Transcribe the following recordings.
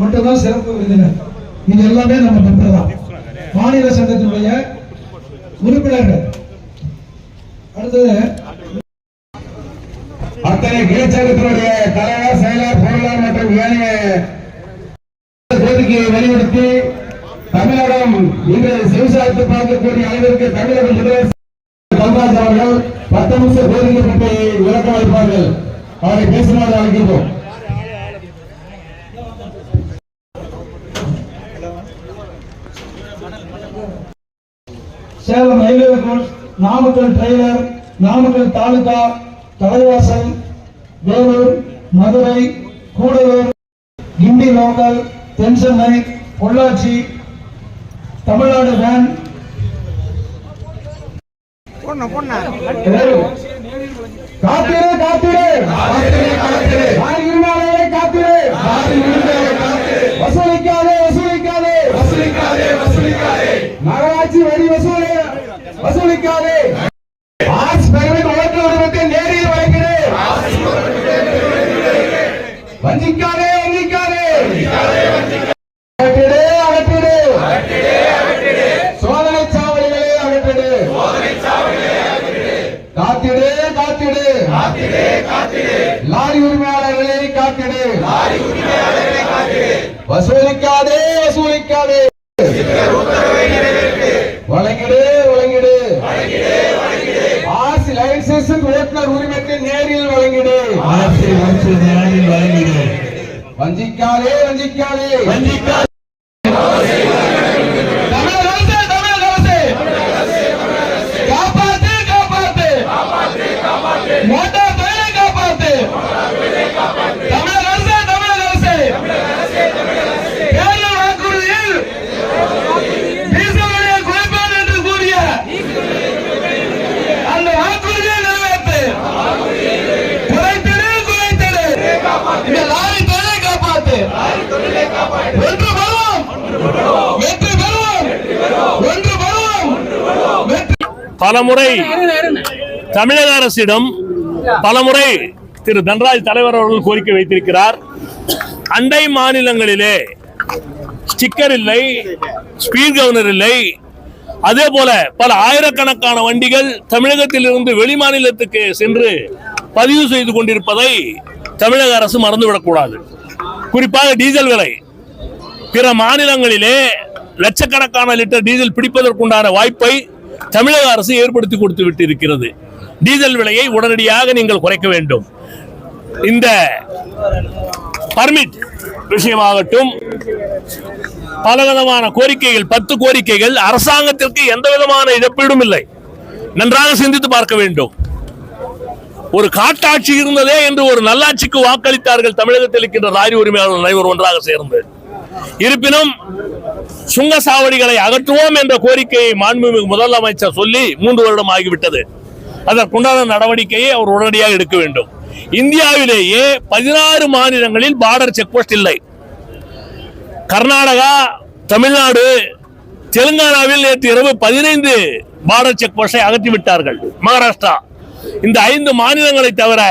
மட்டும்தான் சிறப்பு விருந்தினர். இது எல்லாமே நம்ம மெம்பர் தான் மாநில சங்கத்தினுடைய உறுப்பினர்கள். அடுத்தது அத்தனை கிளைச்சங்கத்தினுடைய தலைவர் செயலர் பொருளாளர் மற்றும் ஏனைய கோரிக்கையை வலியுறுத்தி தமிழகம் இன்று செவிசாய்த்து பார்க்கக்கூடிய அளவிற்கு தமிழக முதல்வர் தல்ராஜ் அவர்கள் பத்து நிமிஷம் கோரிக்கை பற்றி விளக்கம் அளிப்பார்கள் அவரை பேசுமாறு அழைக்கின்றோம் Salem railway Namakkal trailer Namakkal taluka Thalaivasal Vellore Madurai Gudalur Guindy local தென்சென்னை பொள்ளாச்சி தமிழ்நாடு வேன் காத்திரு காத்திரு. காத்திரு உரிமையாளரை காத்திரு. வசூலிக்காதே வசூலிக்காதே. வசூலிக்காதே வசூலிக்காதே. நகராட்சி வரி வசூலி. வசூலிக்காதே ஆர்ட்ஸ் பெருமிட் ஓட்டு உரிமத்தை நேரில் வழங்கிடு வஞ்சிக்காதே வஞ்சிக்காதே அகற்றிடு அகற்றிடு சோதனை சாவடிகளை அகற்றிடு காத்திடு. காத்திடு லாரி உரிமையாளர்களை காத்திடு. வசூலிக்காதே வசூலிக்காதே. வழங்கிடு வழங்கிடு. ஆர்சி லைசன்ஸ் ஓட்டுநர் உரிமத்தை நேரில் வழங்கிடு. நேரில் வழங்கிடு. வஞ்சிக்காதே வஞ்சிக்காதே. தமிழக பலமுறை தமிழக அரசிடம் பலமுறை திரு தன்ராஜ் தலைவர் அவர்கள் கோரிக்கை வைத்திருக்கிறார். அண்டை மாநிலங்களிலே ஸ்டிக்கர் இல்லை ஸ்பீட் கவர்னர் இல்லை அதே போல பல ஆயிரக்கணக்கான வண்டிகள் தமிழகத்தில் இருந்து வெளி மாநிலத்துக்கு சென்று பதிவு செய்து கொண்டிருப்பதை தமிழக அரசு மறந்துவிடக்கூடாது. குறிப்பாக டீசல் விலை. பிற மாநிலங்களிலே லட்சக்கணக்கான லிட்டர் டீசல் பிடிப்பதற்குண்டான வாய்ப்பை தமிழக அரசு ஏற்படுத்தி கொடுத்து விட்டிருக்கிறது. டீசல் விலையை உடனடியாக நீங்கள் குறைக்க வேண்டும். இந்த பர்மிட் விஷயமாகட்டும் பலவிதமான கோரிக்கைகள் பத்து கோரிக்கைகள் அரசாங்கத்திற்கு எந்த விதமான இழப்பீடும் இல்லை. நன்றாக சிந்தித்து பார்க்க வேண்டும். ஒரு காட்டாட்சி இருந்ததே என்று ஒரு நல்லாட்சிக்கு வாக்களித்தார்கள் தமிழகத்தில் இருக்கின்ற லாரி உரிமையாளர் அனைவரும் ஒன்றாக சேர்ந்து. இருப்பினும் சுங்க சாவடிகளை அகற்றுவோம் என்ற கோரிக்கையை மாண்புமிகு முதலமைச்சர் சொல்லி மூன்று வருடம் ஆகிவிட்டது. அதற்குண்டான நடவடிக்கையை அவர் உடனடியாக எடுக்க வேண்டும். இந்தியாவிலேயே பதினாறு மாநிலங்களில் பார்டர் செக் போஸ்ட் இல்லை. கர்நாடகா தமிழ்நாடு தெலுங்கானாவில் நேற்று இரவு பதினைந்து பார்டர் செக் போஸ்டை அகற்றி விட்டார்கள் மகாராஷ்டிரா. இந்த ஐந்து மாநிலங்களை தவிர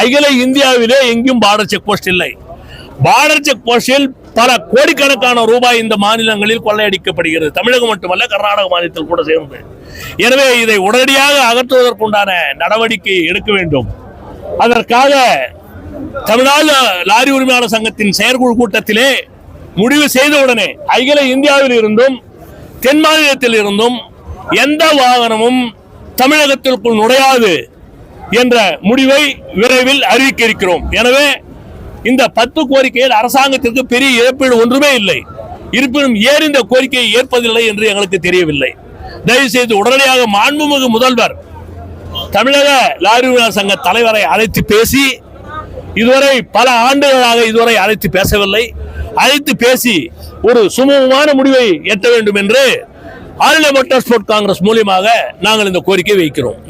அகில இந்தியாவிலே எங்கும் பார்டர் செக் போஸ்ட் இல்லை. பார்டர் செக் போஸ்டில் பல கோடிக்கணக்கான ரூபாய் இந்த மாநிலங்களில் கொள்ளையடிக்கப்படுகிறது. தமிழகம் மட்டுமல்ல கர்நாடக மாநிலத்தில் கூட சேர்ந்து. எனவே இதை உடனடியாக அகற்றுவதற்குண்டான நடவடிக்கை எடுக்க வேண்டும். அதற்காக தமிழ்நாடு லாரி உரிமையாளர் சங்கத்தின் செயற்குழு கூட்டத்திலே முடிவு செய்தவுடனே அகில இந்தியாவில் இருந்தும் தென் மாநிலத்தில் இருந்தும் எந்த வாகனமும் தமிழகத்திற்குள் நுழையாது என்ற முடிவை விரைவில் அறிவிக்க இருக்கிறோம். எனவே இந்த பத்து கோரிக்கையில் அரசாங்கத்திற்கு பெரிய இழப்பீடு ஒன்றுமே இல்லை. இருப்பினும் ஏன் இந்த கோரிக்கையை ஏற்பதில்லை என்று எங்களுக்கு தெரியவில்லை. தயவு செய்து உடனடியாக மாண்புமிகு முதல்வர் தமிழக லாரி சங்க தலைவரை அழைத்து பேசி இதுவரை பல ஆண்டுகளாக இதுவரை அழைத்து பேசவில்லை. அழைத்து பேசி ஒரு சுமூகமான முடிவை எட்ட வேண்டும் என்று ஆளுநர் மோட்டார் ஸ்போர்ட் காங்கிரஸ் மூலியமாக நாங்கள் இந்த கோரிக்கை வைக்கிறோம்.